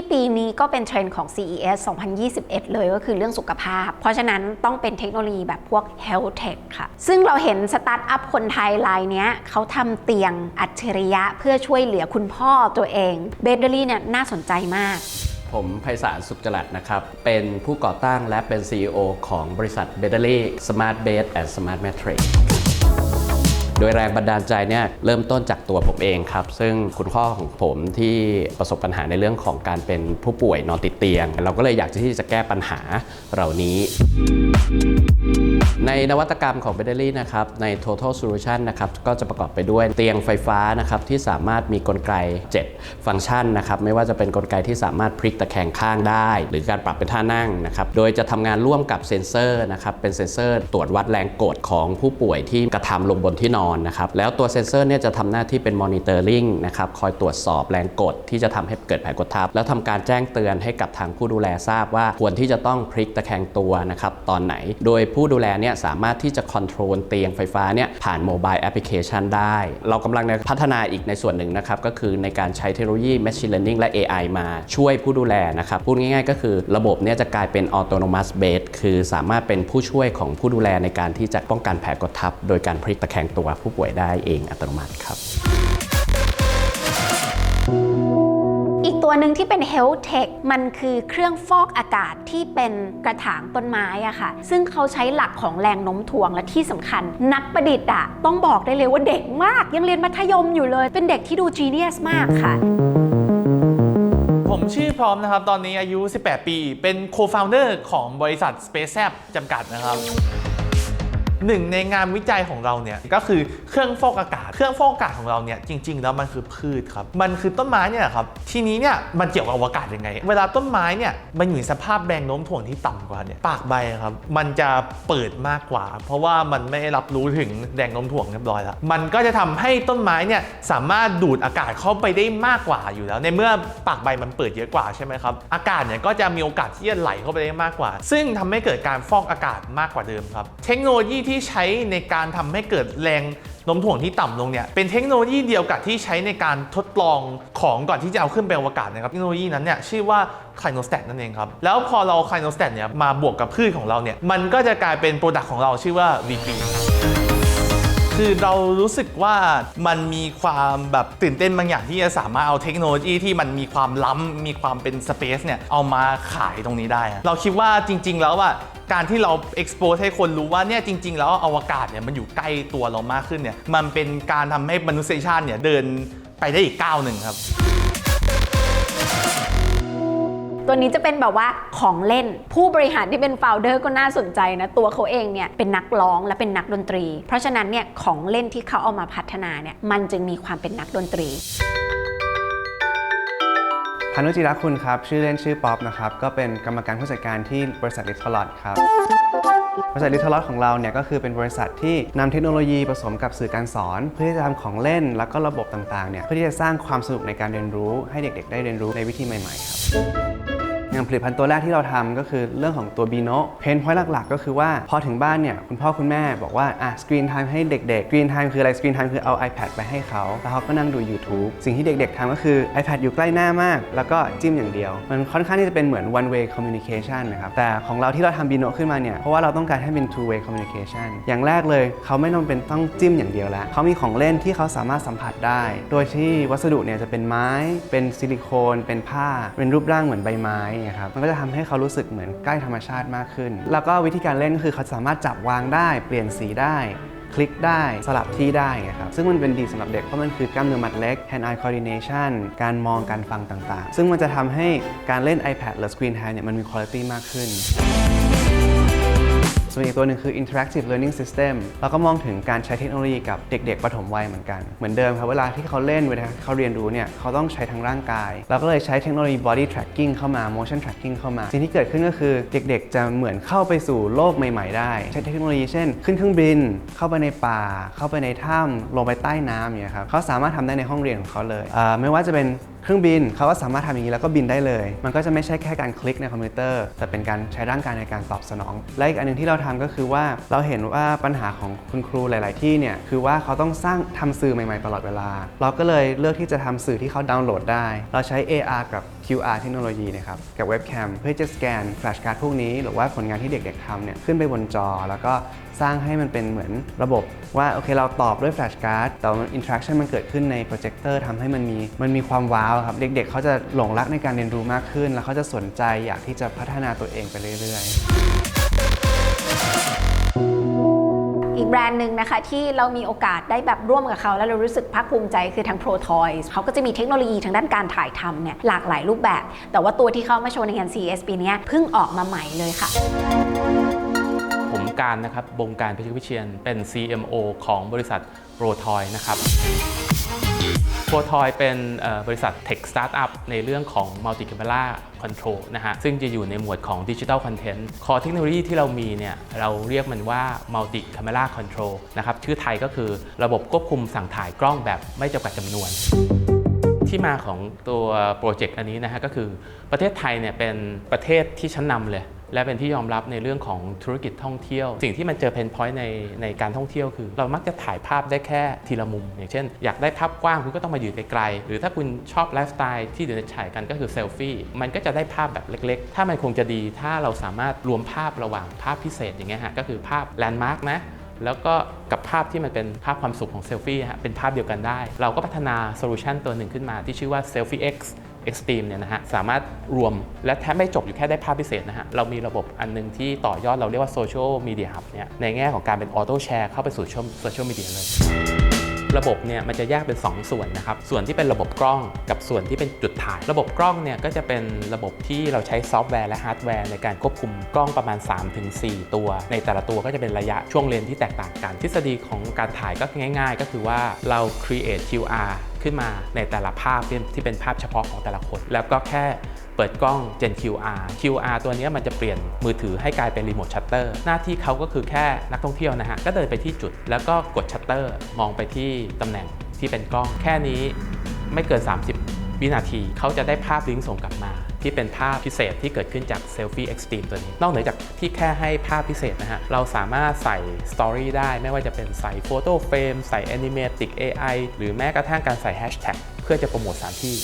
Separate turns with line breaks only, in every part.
ที่ปีนี้ก็เป็นเทรนด์ของ CES 2021 เลยก็คือเรื่องสุขภาพ เพราะฉะนั้นต้องเป็นเทคโนโลยีแบบพวก Health Tech ค่ะ ซึ่งเราเห็นสตาร์ทอัพคนไทยรายนี้เขาทำเตียงอัจฉริยะเพื่อช่วยเหลือคุณพ่อตัวเองเบเดอรี่เนี่ยน่าสนใจมาก
ผมไพศาลสุขจรัตน์นะครับ เป็นผู้ก่อตั้งและเป็น CEO ของบริษัท b e d d e r y Smart Bed and Smart Mattress โดยแรงบันดาลใจเนี่ยเริ่มต้นจากตัวผมเองครับ ซึ่งคุณพ่อของผมที่ประสบปัญหาในเรื่องของการเป็นผู้ป่วยนอนติดเตียง เราก็เลยอยากที่จะแก้ปัญหาเหล่านี้ในนวัตกรรมของ b e d d e r y นะครับใน Total Solution นะครับก็จะประกอบไปด้วยเตียงไฟฟ้านะครับที่สามารถมีกลไก 7 ฟังก์ชันนะครับไม่ว่าจะเป็นกลไกที่สามารถพลิกตะแคงข้างได้ หรือการปรับเป็นท่านั่งนะครับโดยจะทำงานร่วมกับเซ็นเซอร์นะครับเป็นเซ็นเซอร์ตรวจวัดแรงกดของผู้ป่วยที่กระทำลงบนที่นอนนะครับแล้วตัวเซ็นเซอร์เนี่ยจะทำหน้าที่เป็นมอนิเตอร์ลิงนะครับคอยตรวจสอบแรงกดที่จะทำให้เกิดแผลกดทับ แล้วทำการแจ้งเตือนให้กับทางผู้ดูแลทราบว่าควรที่จะต้องพลิกตะแคงตัวนะครับตอนไหน โดยผู้ดูแลเนี่ยสามารถที่จะคอนโทรลเตียงไฟฟ้าเนี่ยผ่านโมบายแอปพลิเคชันได้ เรากำลังพัฒนาอีกในส่วนหนึ่งนะครับ ก็คือในการใช้เทคโนโลยี Machine Learning และ AI มาช่วยผู้ดูแลนะครับ พูดง่ายๆ ก็คือระบบเนี่ยจะกลายเป็น Autonomous Bed คือสามารถเป็นผู้ช่วยของผู้ดูแลในการที่จะป้องกันแผลกดทับ โดยการพลิกตะแคงตัวผู้ป่วยได้เองอัตโนมัติครับ
ตัวหนึ่งที่เป็น Health Tech มันคือเครื่องฟอกอากาศที่เป็นกระถางต้นไม้อะค่ะ ซึ่งเขาใช้หลักของแรงโน้มถ่วงและที่สำคัญ นักประดิษฐ์อะต้องบอกได้เลยว่าเด็กมาก ยังเรียนมัธยมอยู่เลย เป็นเด็กที่ดู genius มากค่ะ
ผมชื่อพร้อมนะครับ ตอนนี้อายุ 18 ปี เป็น co-founder ของบริษัท Space a p จำกัดนะครับ หนึ่งในงานวิจัยของเราเนี่ยก็คือเครื่องฟอกอากาศ เครื่องฟอกอากาศของเราเนี่ยจริง ๆ แล้วมันคือพืชครับ มันคือต้นไม้เนี่ยครับ ทีนี้เนี่ยมันเกี่ยวกับอวกาศยังไง เวลาต้นไม้เนี่ยมันอยู่ในสภาพแรงโน้มถ่วงที่ต่ำกว่าเนี่ยปากใบครับ มันจะเปิดมากกว่า เพราะว่ามันไม่รับรู้ถึงแรงโน้มถ่วงเรียบร้อยแล้ว มันก็จะทำให้ต้นไม้เนี่ยสามารถดูดอากาศเข้าไปได้มากกว่าอยู่แล้ว ในเมื่อปากใบมันเปิดเยอะกว่าใช่ไหมครับ อากาศเนี่ยก็จะมีโอกาสที่จะไหลเข้าไปได้มากกว่า ซึ่งทำให้เกิดการฟอกอากาศมากกว่าเดิมครับ เทคโนโลยีที่ใช้ในการทำให้เกิดแรงโน้มถ่วงที่ต่ำลงเนี่ยเป็นเทคโนโลยีเดียวกับที่ใช้ในการทดลองของก่อนที่จะเอาขึ้นไปอวกาศนะครับเทคโนโลยีนั้นเนี่ยชื่อว่าไคโนสแตทนั่นเองครับ แล้วพอเราไคโนสแตทเนี่ยมาบวกกับพืชของเราเนี่ยมันก็จะกลายเป็นโปรดักต์ของเราชื่อว่า VP คือเรารู้สึกว่ามันมีความแบบตื่นเต้นบางอย่างที่จะสามารถเอาเทคโนโลยีที่มันมีความล้ำมีความเป็นสเปซเนี่ยเอามาขายตรงนี้ได้ เราคิดว่าจริง ๆ แล้วว่าการที่เรา expose ให้คนรู้ว่าเนี่ยจริง ๆ แล้วอวกาศเนี่ยมันอยู่ใกล้ตัวเรามากขึ้นเนี่ยมันเป็นการทำให้มนุษยชาติเนี่ยเดินไปได้อีกก้าวหนึ่งครับ
ตัวนี้จะเป็นแบบว่าของเล่น ผู้บริหารที่เป็นโฟลเดอร์ก็น่าสนใจนะ ตัวเขาเองเนี่ยเป็นนักร้องและเป็นนักดนตรี เพราะฉะนั้นเนี่ยของเล่นที่เขาเอามาพัฒนาเนี่ยมันจึงมีความเป็นนักดนตรี
พานุจิรคุณครับ ชื่อเล่นชื่อป๊อปนะครับ ก็เป็นกรรมการผู้จัดการที่บริษัทลิทลอดครับ บริษัทลิทลอดของเราเนี่ยก็คือเป็นบริษัทที่นำเทคโนโลยีผสมกับสื่อการสอน เพื่อที่จะทำของเล่นแล้วก็ระบบต่างๆเนี่ยเพื่อที่จะสร้างความสนุกในการเรียนรู้ ให้เด็กๆ ได้เรียนรู้ในวิธีใหม่ ๆ ครับ อย่างผลิตภัณฑ์ตัวแรกที่เราทำก็คือเรื่องของตัวบีโนเพนพอยต์หลักๆ ก็คือว่าพอถึงบ้านเนี่ยคุณพ่อคุณแม่บอกว่าอะสกรีนไทม์ให้เด็กๆสกรีนไทม์คืออะไรสกรีนไทม์คือเอา iPad ไปให้เขาแล้วเขาก็นั่งดู YouTube สิ่งที่เด็กๆทำก็คือ iPad อยู่ใกล้หน้ามาก แล้วก็จิ้มอย่างเดียว มันค่อนข้างที่จะเป็นเหมือน one way communication นะครับแต่ของเราที่เราทำบีโนขึ้นมาเนี่ยเพราะว่าเราต้องการให้เป็น two way communication อย่างแรกเลยเขาไม่ต้องเป็นต้องจิ้มอย่างเดียวแล้วเขามีของเล่นที่เขาสามารถสัมผัสได้ โดยที่วัสดุเนี่ยจะเป็นไม้ เป็นซิลิโคน เป็นผ้า เป็นรูปร่างเหมือนใบไม้นะครับมันก็จะทำให้เขารู้สึกเหมือนใกล้ธรรมชาติมากขึ้น แล้วก็วิธีการเล่นก็คือเขาสามารถจับวางได้ เปลี่ยนสีได้คลิกได้สลับที่ได้ครับซึ่งมันเป็นดีสำหรับเด็กเพราะมันคือกล้ามเนื้อมัดเล็ก hand eye coordination การมองการฟังต่างๆ ซึ่งมันจะทำให้การเล่น iPad หรือ Screen Time เนี่ยมันมีคุณภาพมากขึ้น ส่วนอีกตัวหนึ่งคือ interactive learning system เราก็มองถึงการใช้เทคโนโลยีกับเด็ก ๆปฐมวัยเหมือนกัน เหมือนเดิมครับเวลาที่เขาเล่นเวลาเขาเรียนรู้เนี่ยเขาต้องใช้ทั้งร่างกาย เราก็เลยใช้เทคโนโลยี body tracking เข้ามา motion tracking เข้ามา สิ่งที่เกิดขึ้นก็คือเด็ก ๆ จะเหมือนเข้าไปสู่โลกใหม่ ๆ ได้ ใช้เทคโนโลยีเช่น ขึ้นเครื่องบิน เข้าไปในป่า เข้าไปในถ้ำลงไปใต้น้ำอย่างเงี้ยครับเขาสามารถทำได้ในห้องเรียนของเขาเลย ไม่ว่าจะเป็นเครื่องบินเขาก็สามารถทำอย่างนี้แล้วก็บินได้เลย มันก็จะไม่ใช่แค่การคลิกในคอมพิวเตอร์ แต่เป็นการใช้ร่างกายในการตอบสนอง และอีกอันหนึงที่เราทำก็คือว่าเราเห็นว่าปัญหาของคุณครูหลาย ๆ ที่เนี่ยคือว่าเขาต้องสร้างทำสื่อใหม่ ๆ ตลอดเวลา เราก็เลยเลือกที่จะทำสื่อที่เขาดาวน์โหลดได้ เราใช้ AR กับ QR เทคโนโลยีนะครับกับเว็บแคมเพื่อจะสแกนแฟลชการ์ดพวกนี้ หรือว่าผลงานที่เด็กๆทำเนี่ยขึ้นไปบนจอ แล้วก็สร้างให้มันเป็นเหมือนระบบว่าโอเคเราตอบด้วยแฟลชการ์ดแต่ว่าอินทรัคชั่นมันเกิดขึ้นในโปรเจคเตอร์ทำให้มันมีมันมีความว้าวครับเด็กๆเขาจะหลงรักในการเรียนรู้มากขึ้น แล้วเขาจะสนใจอยากที่จะพัฒนาตัวเองไปเรื่อยๆ
แบรนด์หนึ่งนะคะที่เรามีโอกาสได้แบบร่วมกับเขาแล้วเรารู้สึกภาคภูมิใจคือทาง Pro Toys เขาก็จะมีเทคโนโลยีทางด้านการถ่ายทำเนี่ยหลากหลายรูปแบบ แต่ว่าตัวที่เข้ามาโชว์ในงาน CES ปีเนี้ยเพิ่งออกมาใหม่เลยค่ะ
ผมการนะครับบงการเพชรวิเชียนเป็น CMO ของบริษัทโรทอยนะครับ โรทอยเป็นบริษัท Tech Startup ในเรื่องของ Multi Camera Control นะฮะ ซึ่งจะอยู่ในหมวดของ Digital Content คอเทคโนโลยีที่เรามีเนี่ย เราเรียกมันว่า Multi Camera Control นะครับ ชื่อไทยก็คือระบบควบคุมสั่งถ่ายกล้องแบบไม่จำกัดจำนวนที่มาของตัวโปรเจกต์อันนี้นะฮะก็คือประเทศไทยเนี่ยเป็นประเทศที่ชั้นนำเลย และเป็นที่ยอมรับในเรื่องของธุรกิจท่องเที่ยว สิ่งที่มันเจอเพนพอยต์ในในการท่องเที่ยวคือ เรามักจะถ่ายภาพได้แค่ทีละมุม อย่างเช่น อยากได้ภาพกว้างคุณก็ต้องมาอยู่ไกลๆหรือถ้าคุณชอบไลฟ์สไตล์ที่เดี๋ยวจะถ่ายกันก็คือเซลฟี่มันก็จะได้ภาพแบบเล็ก ๆ ถ้ามันคงจะดีถ้าเราสามารถรวมภาพระหว่างภาพพิเศษอย่างเงี้ยฮะก็คือภาพแลนด์มาร์กนะแล้วก็กับภาพที่มันเป็นภาพความสุขของเซลฟี่ฮะเป็นภาพเดียวกันได้ เราก็พัฒนาโซลูชันตัวหนึ่งขึ้นมาที่ชื่อว่า Selfie X Extreme เนี่ยนะฮะสามารถรวมและแทบไม่จบอยู่แค่ได้ภาพพิเศษนะฮะเรามีระบบอันหนึงที่ต่อยอดเราเรียกว่า Social Media Hub เนี่ยในแง่ของการเป็นออโต้แชร์เข้าไปสู่โซเชียลมีเดียเลย ระบบเนี่ยมันจะแยกเป็น 2 ส่วนนะครับ ส่วนที่เป็นระบบกล้องกับส่วนที่เป็นจุดถ่าย ระบบกล้องเนี่ยก็จะเป็นระบบที่เราใช้ซอฟต์แวร์และฮาร์ดแวร์ในการควบคุมกล้องประมาณ 3-4 ตัว ในแต่ละตัวก็จะเป็นระยะช่วงเลนที่แตกต่างกัน ทฤษฎีของการถ่ายก็ง่าย ๆ ก็คือว่าเรา create QR ขึ้นมาในแต่ละภาพที่เป็นภาพเฉพาะของแต่ละคน แล้วก็แค่เปิดกล้อง Gen QR QR ตัวนี้มันจะเปลี่ยนมือถือให้กลายเป็นรีโมทชัตเตอร์หน้าที่เขาก็คือแค่นักท่องเที่ยวนะฮะ ก็เดินไปที่จุด แล้วก็กดชัตเตอร์มองไปที่ตำแหน่งที่เป็นกล้อง แค่นี้ไม่เกิน 30 วินาทีเขาจะได้ภาพลิงก์ส่งกลับมา ที่เป็นภาพพิเศษที่เกิดขึ้นจาก Selfie Extreme ตัวนี้ นอกเหนือจากที่แค่ให้ภาพพิเศษนะฮะ เราสามารถใส่สตอรี่ได้ไม่ว่าจะเป็นใส่โฟโต้เฟรมใส่ Animatic AI หรือแม้กระทั่งการใส่แฮชแท็กเพื่อจะโปรโมทสถานที่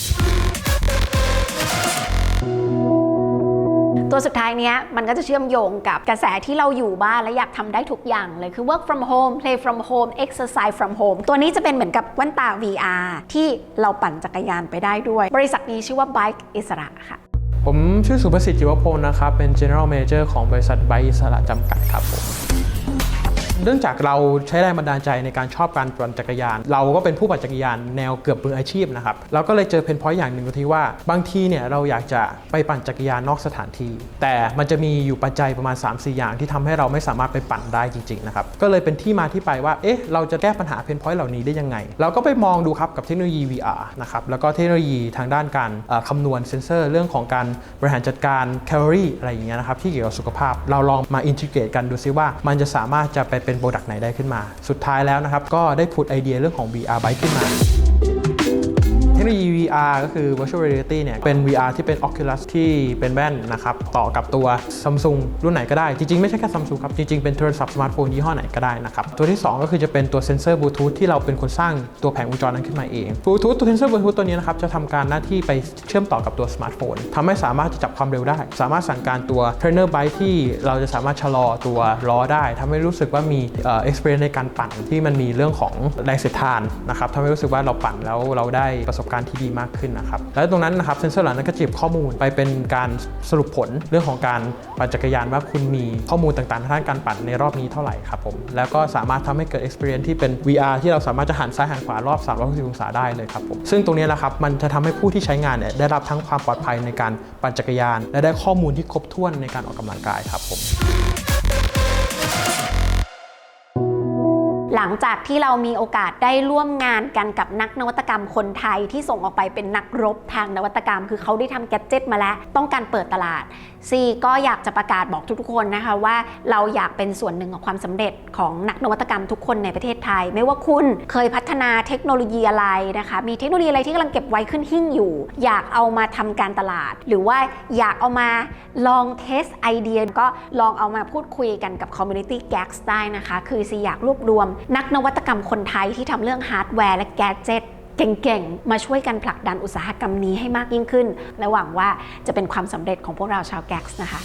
ตัวสุดท้ายเนี้ยมันก็จะเชื่อมโยงกับกระแสที่เราอยู่บ้านและอยากทำได้ทุกอย่างเลย คือ work from home play from home exercise from home ตัวนี้จะเป็นเหมือนกับแว่นตา VR ที่เราปั่นจักรยานไปได้ด้วย บริษัทนี้ชื่อว่า Bike อิสระค่ะ
ผมชื่อสุภสิทธิ์จิวพลนะครับ เป็น General Manager ของบริษัทไบอิสระจำกัดครับผม เนื่องจากเราใช้แรงบันดาลใจในการชอบการปั่นจักรยาน เราก็เป็นผู้ปั่นจักรยานแนวเกือบมืออาชีพนะครับเราก็เลยเจอเพนพอยต์อย่างหนึ่งก็ที่ว่า บางทีเนี่ยเราอยากจะไปปั่นจักรยานนอกสถานที่ แต่มันจะมีอยู่ปัจจัยประมาณ 3-4 อย่างที่ทำให้เราไม่สามารถไปปั่นได้จริงๆนะครับก็เลยเป็นที่มาที่ไปว่าเอ๊ะเราจะแก้ปัญหาเพนพอยต์เหล่านี้ได้ยังไง เราก็ไปมองดูครับกับเทคโนโลยี VR นะครับแล้วก็เทคโนโลยีทางด้านการเอ่อคำนวณเซนเซอร์ เรื่องของการบริหารจัดการแคลอรี่อะไรอย่างเงี้ยนะครับที่เกี่ยวกับสุขภาพ เราลองมาอินทิเกรตกันดูซิว่ามันจะสามารถจะไปเป็นโปรดักต์ไหนได้ขึ้นมา สุดท้ายแล้วนะครับก็ได้ผุดไอเดียเรื่องของ VR Bike ขึ้นมา โนโลยี VR ก็คือ Virtual Reality เนี่ย เป็น VR ที่เป็น Oculus ที่เป็นแว่นนะครับ ต่อกับตัว Samsung รุ่นไหนก็ได้ จริง ๆ ไม่ใช่แค่ Samsung ครับ จริง ๆ เป็นโทรศัพท์สมาร์ทโฟนยี่ห้อไหนก็ได้นะครับ ตัวที่ 2 ก็คือจะเป็นตัวเซนเซอร์บลูทูธที่เราเป็นคนสร้างตัวแผงวงจรนั้นขึ้นมาเองบลูทูธตัวเซนเซอร์บลูทูธตัวนี้นะครับจะทำการหน้าที่ไปเชื่อมต่อกับตัวสมาร์ทโฟนทำให้สามารถจะจับความเร็วได้ สามารถสั่งการตัว trainer bike ที่เราจะสามารถชะลอตัวล้อได้ทำให้รู้สึกว่ามีเอ่อ experience ในการปั่นที่มันมีเรื่องของแรงเสียดทานนะครับทำให้รู้สึกว่าเราปั่นแล้วเราได้ประสบการณ์ที่ดีมากขึ้นนะครับแล้วตรงนั้นนะครับเซนเซอร์เหล่านั้นก็จะเก็บข้อมูลไปเป็นการสรุปผลเรื่องของการปั่นจักรยานว่าคุณมีข้อมูลต่างๆทางด้านการปั่นในรอบนี้เท่าไหร่ครับผมแล้วก็สามารถทำให้เกิด experience ที่เป็น VR ที่เราสามารถจะหันซ้ายหันขวารอบ 360 องศาได้เลยครับผมซึ่งตรงนี้แหละครับมันจะทำให้ผู้ที่ใช้งานเนี่ยได้รับทั้งความปลอดภัยในการปั่นจักรยาน และได้ข้อมูลที่ครบถ้วนในการออกกำลังกายครับผม
หลังจากที่เรามีโอกาสได้ร่วมงานกันกับนักนวัตกรรมคนไทยที่ส่งออกไปเป็นนักรบทางนวัตกรรม คือเขาได้ทำแกดเจิตมาแล้ว ต้องการเปิดตลาดซีก็อยากจะประกาศบอกทุกๆคนนะคะว่าเราอยากเป็นส่วนหนึ่งของความสำเร็จของนักนวัตกรรมทุกคนในประเทศไทย ไม่ว่าคุณเคยพัฒนาเทคโนโลยีอะไรนะคะ มีเทคโนโลยีอะไรที่กำลังเก็บไว้ขึ้นหิ้งอยู่ อยากเอามาทำการตลาด หรือว่าอยากเอามาลองเทสไอเดีย ก็ลองเอามาพูดคุยกันกับ Community Gags ได้นะคะ คือซีอยากรวบรวมนักนวัตกรรมคนไทยที่ทำเรื่องฮาร์ดแวร์และแกเจิตเก่งๆ มาช่วยกันผลักดันอุตสาหกรรมนี้ให้มากยิ่งขึ้น และหวังว่าจะเป็นความสำเร็จของพวกเราชาวแก๊กส์นะคะ